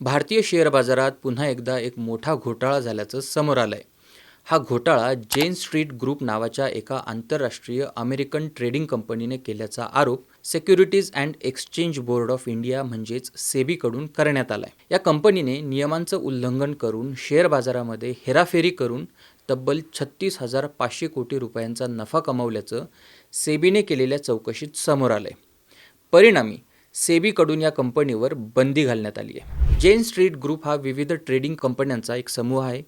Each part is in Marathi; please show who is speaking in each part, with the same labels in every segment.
Speaker 1: भारतीय शेअर बाजारात पुन्हा एकदा एक मोठा घोटाळा झाल्याचं समोर आलं आहे हा घोटाळा जेन स्ट्रीट ग्रुप नावाच्या एका आंतरराष्ट्रीय अमेरिकन ट्रेडिंग कंपनीने केल्याचा आरोप securities and exchange board of India म्हणजेच सेबीकडून करण्यात आला आहे या कंपनीने नियमांचं उल्लंघन करून शेअर बाजारामध्ये हेराफेरी करून तब्बल छत्तीस हजार पाचशे कोटी रुपयांचा नफा कमावल्याचं सेबीने केलेल्या चौकशीत समोर आलं आहे परिणामी सेबीकडून या कंपनीवर बंदी घालण्यात आली आहे जेन स्ट्रीट ग्रुप हा विविध ट्रेडिंग कंपन्यांचा एक समूह आहे.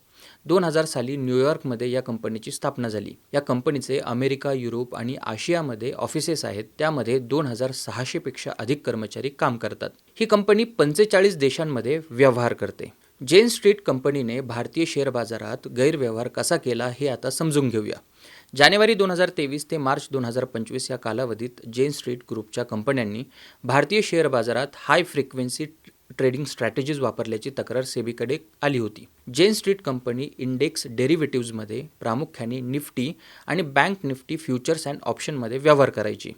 Speaker 1: दोन हजार साली न्यूयॉर्कमध्ये या कंपनीची स्थापना झाली. या कंपनीचे अमेरिका युरोप आणि आशियामध्ये ऑफिसेस आहेत. त्यामध्ये दोन हजार सहाशेपेक्षा अधिक कर्मचारी काम करतात. ही कंपनी पंचेचाळीस देशांमध्ये व्यवहार करते. जेन स्ट्रीट कंपनीने भारतीय शेअर बाजारात गैरव्यवहार कसा केला हे आता समजून घेऊया. जानेवारी दोन हजार तेवीस ते मार्च दोन हजार पंचवीस या कालावधीत जेन स्ट्रीट ग्रुपच्या कंपन्यांनी भारतीय शेअर बाजारात हाय फ्रिक्वेन्सी ट्रेडिंग स्ट्रॅटेजीज वापरल्याची तक्रार सेबीकडे आली होती. जेन स्ट्रीट कंपनी इंडेक्स डेरिव्हेटिव्जमध्ये प्रामुख्याने निफ्टी आणि बँक निफ्टी फ्युचर्स अँड ऑप्शनमध्ये व्यवहार करायची.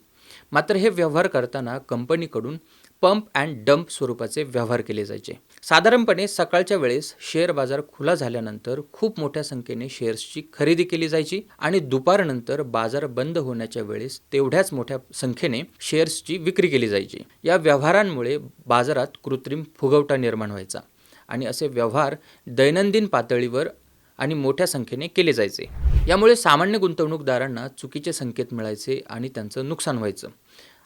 Speaker 1: मात्र हे व्यवहार करताना कंपनीकडून पंप अँड डंप स्वरूपाचे व्यवहार केले जायचे. साधारणपणे सकाळच्या वेळेस शेअर बाजार खुला झाल्यानंतर खूप मोठ्या संख्येने शेअर्सची खरेदी केली जायची आणि दुपारनंतर बाजार बंद होण्याच्या वेळेस तेवढ्याच मोठ्या संख्येने शेअर्सची विक्री केली जायची. या व्यवहारांमुळे बाजारात कृत्रिम फुगवटा निर्माण व्हायचा आणि असे व्यवहार दैनंदिन पातळीवर आणि मोठ्या संख्येने केले जायचे. यामुळे सामान्य गुंतवणूकदारांना चुकीचे संकेत मिळायचे आणि त्यांचं नुकसान व्हायचं.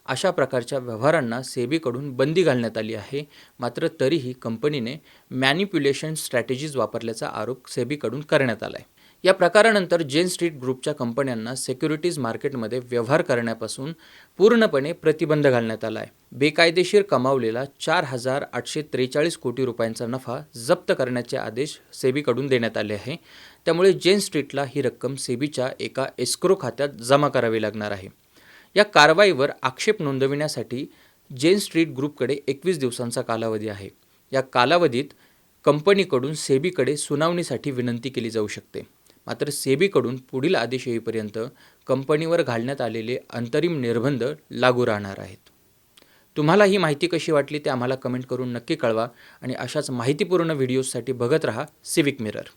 Speaker 1: अशा प्रकारच्या व्यवहारांना सेबीकडून बंदी घालण्यात आली आहे. मात्र तरीही कंपनीने मॅनिप्युलेशन स्ट्रॅटेजीज वापरल्याचा आरोप सेबीकडून करण्यात आला आहे या प्रकारानंतर जेन स्ट्रीट ग्रुपच्या कंपन्यांना सेक्युरिटीज मार्केटमध्ये व्यवहार करण्यापासून पूर्णपणे प्रतिबंध घालण्यात आला आहे बेकायदेशीर कमावलेला चार हजार आठशे त्रेचाळीस कोटी रुपयांचा नफा जप्त करण्याचे आदेश सेबीकडून देण्यात आले आहे. त्यामुळे जेन स्ट्रीटला ही रक्कम सेबीच्या एका एस्क्रो खात्यात जमा करावी लागणार आहे. या कारवाईवर आक्षेप नोंदविण्यासाठी जेन स्ट्रीट ग्रुपकडे एकवीस दिवसांचा कालावधी आहे. या कालावधीत कंपनीकडून सेबीकडे सुनावणीसाठी विनंती केली जाऊ शकते. मात्र सेबीकडून पुढील आदेश येईपर्यंत कंपनीवर घालण्यात आलेले अंतरिम निर्बंध लागू राहणार आहेत. तुम्हाला ही माहिती कशी वाटली ते आम्हाला कमेंट करून नक्की कळवा आणि अशाच माहितीपूर्ण व्हिडिओजसाठी बघत रहा सिविक मिरर